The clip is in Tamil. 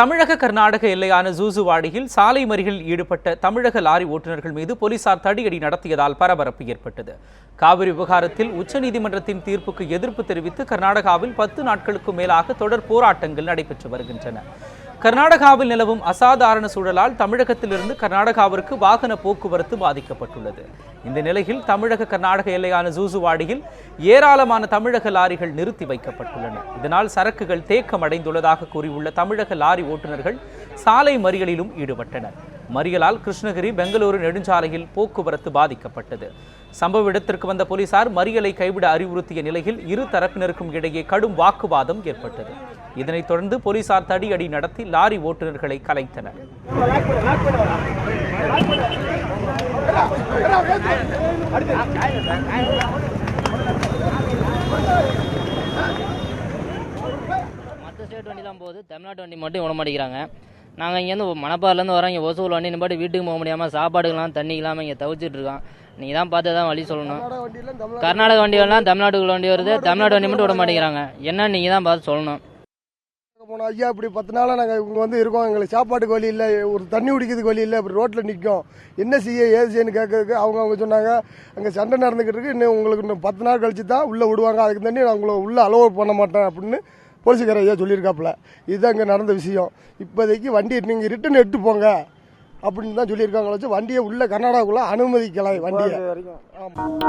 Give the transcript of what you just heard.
தமிழக கர்நாடக எல்லையான ஜூசுவாடியில் சாலை மறியலில் ஈடுபட்ட தமிழக லாரி ஓட்டுநர்கள் மீது போலீசார் தடியடி நடத்தியதால் பரபரப்பு ஏற்பட்டது. காவிரி விவகாரத்தில் உச்சநீதிமன்றத்தின் தீர்ப்புக்கு எதிர்ப்பு தெரிவித்து கர்நாடகாவில் பத்து நாட்களுக்கு மேலாக தொடர் போராட்டங்கள் நடைபெற்று வருகின்றன. கர்நாடகாவில் நிலவும் அசாதாரண சூழலால் தமிழகத்திலிருந்து கர்நாடகாவிற்கு வாகன போக்குவரத்து பாதிக்கப்பட்டுள்ளது. இந்த நிலையில் தமிழக கர்நாடக எல்லையான ஜூசுவாடியில் ஏராளமான தமிழக லாரிகள் நிறுத்தி வைக்கப்பட்டுள்ளன. இதனால் சரக்குகள் தேக்கமடைந்துள்ளதாக கூறியுள்ள தமிழக லாரி ஓட்டுநர்கள் சாலை மறியலிலும் ஈடுபட்டனர். மறியலால் கிருஷ்ணகிரி பெங்களூரு நெடுஞ்சாலையில் போக்குவரத்து பாதிக்கப்பட்டது. சம்பவ இடத்திற்கு வந்த போலீசார் மறியலை கைவிட அறிவுறுத்திய நிலையில் இரு தரப்பினருக்கும் இடையே கடும் வாக்குவாதம் ஏற்பட்டது. இதனைத் தொடர்ந்து போலீசார் தடியடி நடத்தி லாரி ஓட்டுநர்களை கலைத்தனர். மற்ற ஸ்டேட் வண்டி தான் போகுது. தமிழ்நாட்டு வண்டி மட்டும் விட மாட்டேங்கிறாங்க நாங்கள் இங்கேருந்து மணப்பாறைலேருந்து வரோம். இங்கே ஒசூல் வண்டி பாட்டு வீட்டுக்கு போக முடியாமல் சாப்பாடுக்கெல்லாம் தண்ணி இல்லாமல் இங்கே தவிச்சிட்டு இருக்கோம் நீங்கள் தான் பார்த்து தான் வழி சொல்லணும். கர்நாடக வண்டி வரலாம் தமிழ்நாட்டுக்குள்ள வண்டி வருது. தமிழ்நாடு வண்டி மட்டும் விட மாட்டேங்கிறாங்க. என்னன்னு நீங்கள் தான் பார்த்து சொல்லணும். போனோம். ஐயா இப்படி பத்து நாளாக நாங்கள் இங்கே வந்து இருக்கோம். எங்களுக்கு சாப்பாட்டுக்கு வழி இல்லை. ஒரு தண்ணி குடிக்கிறதுக்கு வழி இல்லை. இப்படி ரோட்டில் நிற்கும் என்ன செய்ய ஏது செய்யன்னு கேட்கறதுக்கு அவங்க அவங்க சொன்னாங்க. அங்கே சண்டை நடந்துக்கிட்டு இருக்கு. இன்னும் உங்களுக்கு இன்னும் பத்து நாள் கழிச்சு தான் உள்ளே விடுவாங்க. அதுக்கு தண்ணி நான் உங்களை உள்ளே அலோவ் பண்ண மாட்டேன் அப்படின்னு போலீஸ்கார ஐயா சொல்லியிருக்காப்புல. இதுதான் இங்கே நடந்த விஷயம். இப்போதைக்கு வண்டி நீங்கள் ரிட்டன் எடுத்து போங்க அப்படின்னு தான் சொல்லியிருக்காங்க வச்சு வண்டியை உள்ள கர்நாடகாக்குள்ளே அனுமதிக்கலை வண்டியை. ஆமாம்